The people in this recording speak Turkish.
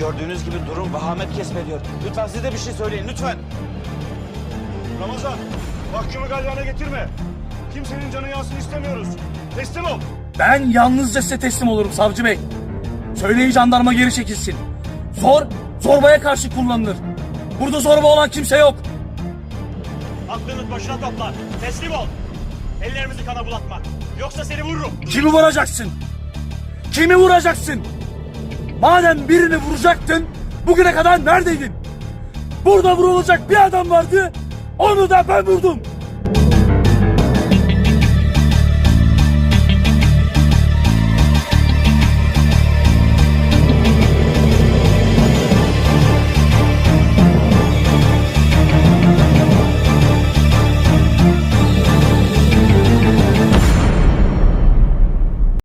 Gördüğünüz gibi durum vahamet kesmediyor. Lütfen siz de bir şey söyleyin lütfen. Ramazan, mahkumu galyana getirme. Kimsenin canı yansın istemiyoruz. Teslim ol. Ben yalnızca size teslim olurum savcı bey. Söyleyin jandarma geri çekilsin. Zor, zorbaya karşı kullanılır. Burada zorba olan kimse yok. Aklınız başına topla. Teslim ol. Ellerimizi kana bulatma. Yoksa seni vururum. Kimi vuracaksın? Kimi vuracaksın? Madem birini vuracaktın bugüne kadar neredeydin? Burada vurulacak bir adam vardı onu da ben vurdum.